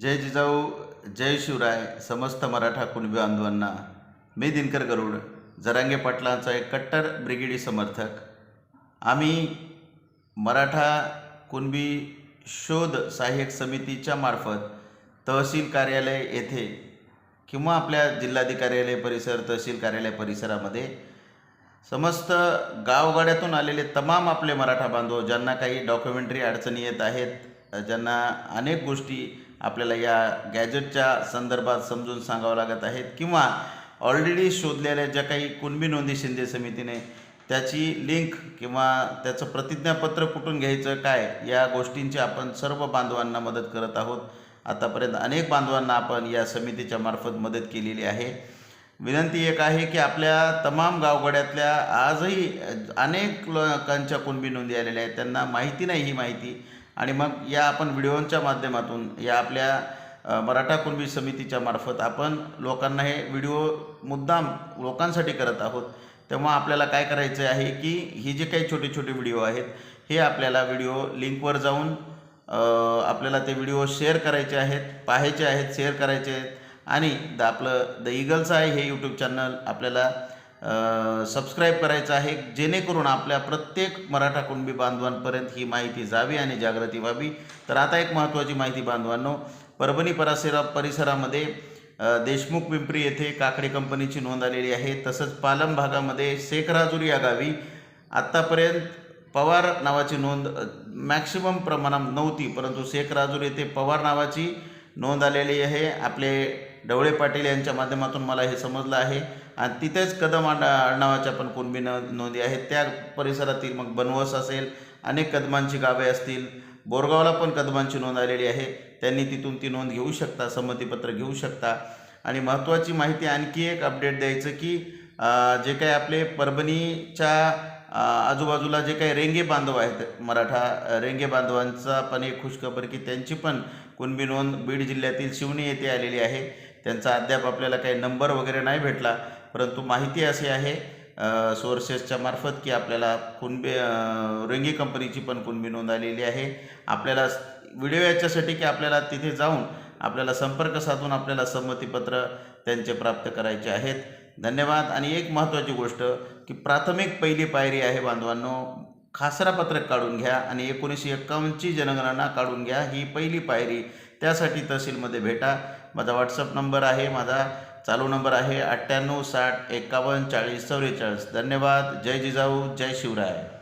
जय जिजाऊ जय शिवराय समस्त मराठा कुणबी बांधवांना. मी दिनकर गरुड जरांगे पाटलांचा एक कट्टर ब्रिगेडी समर्थक. आम्ही मराठा कुणबी शोध सहाय्यक समितीच्या मार्फत तहसील कार्यालय येथे किंवा आपल्या जिल्हाधिकार्यालय परिसर तहसील कार्यालय परिसरामध्ये समस्त गावगाड्यातून आलेले तमाम आपले मराठा बांधव ज्यांना काही डॉक्युमेंटरी अडचणी येत आहेत ज्यांना अनेक गोष्टी आपल्याला या गॅजेटच्या संदर्भात समजून सांगावं लागत आहेत किंवा ऑलरेडी शोधलेल्या ज्या काही कुणबी नोंदी शिंदे समितीने त्याची लिंक किंवा त्याचं प्रतिज्ञापत्र कुठून घ्यायचं काय या गोष्टींची आपण सर्व बांधवांना मदत करत आहोत. आतापर्यंत अनेक बांधवांना आपण या समितीच्या मार्फत मदत केलेली आहे. विनंती एक आहे की आपल्या तमाम गावगड्यातल्या आजही अनेक लोकांच्या कुणबी नोंदी आलेल्या आहेत. त्यांना माहिती नाही ही माहिती. आणि मग या आपण व्हिडिओंच्या माध्यमातून या आपल्या मराठा कुणबी समितीच्या मार्फत आपण लोकांना हे व्हिडिओ मुद्दाम लोकांसाठी करत आहोत. तेव्हा आपल्याला काय करायचं आहे की ही जे काही छोटे छोटे व्हिडिओ आहेत हे आपल्याला व्हिडिओ लिंकवर जाऊन आपल्याला ते व्हिडिओ शेअर करायचे आहेत पाहायचे आहेत शेअर करायचे आहेत. आणि द आपलं द इगल्स आहे हे यूट्यूब चॅनल आपल्याला सबस्क्राईब करायचं आहे जेणेकरून आपल्या प्रत्येक मराठा कुणबी बांधवांपर्यंत ही माहिती जावी आणि जागृती व्हावी. तर आता एक महत्त्वाची माहिती बांधवांनो परभणी परासिरा परिसरामध्ये देशमुख पिंपरी येथे काकडे कंपनीची नोंद आलेली आहे. तसंच पालम भागामध्ये शेखराजूर या गावी आत्तापर्यंत पवार नावाची नोंद मॅक्सिमम प्रमाणात नव्हती परंतु शेख राजूर येथे पवार नावाची नोंद आलेली आहे. आपले ढवळे पाटील यांच्या माध्यमातून मला हे समजलं आहे. आणि तिथेच कदम आडनावाच्या पण कुणबी न नोंदी आहेत. त्या परिसरातील मग बनवस असेल अनेक कदमांची गावे असतील बोरगावला पण कदमांची नोंद आलेली आहे. त्यांनी तिथून ती नोंद घेऊ शकता संमतीपत्र घेऊ शकता. आणि महत्त्वाची माहिती आणखी एक अपडेट द्यायचं की जे काही आपले परभणीच्या आजूबाजूला जे काही रेंगे बांधव आहेत मराठा रेंगे बांधवांचा पण एक खुशखबर की त्यांची पण कुणबी नोंद बीड जिल्ह्यातील शिवणी येथे आलेली आहे. त्यांचा अद्याप आपल्याला काही नंबर वगैरे नाही भेटला परंतु माहिती अशी आहे सोर्सेसच्या मार्फत की आपल्याला कुणबी रेंगी कंपनीची पण कुणबी नोंद आलेली आहे. आपल्याला व्हिडिओ याच्यासाठी की आपल्याला तिथे जाऊन आपल्याला संपर्क साधून आपल्याला संमतीपत्र त्यांचे प्राप्त करायचे आहेत. धन्यवाद. आणि एक महत्त्वाची गोष्ट की प्राथमिक पहिली पायरी आहे बांधवांनो खासरा पत्रक काढून घ्या आणि एकोणीसशे एक्कावन्नची जनगणना काढून घ्या. ही पहिली पायरी त्यासाठी तहसीलमध्ये भेटा. माझा व्हॉट्सअप नंबर आहे माझा चालू नंबर आहे अठ्ठ्याण्णव साठ एकावन्न चाळीस चव्वेचाळीस. धन्यवाद. जय जिजाऊ. जय शिवराय.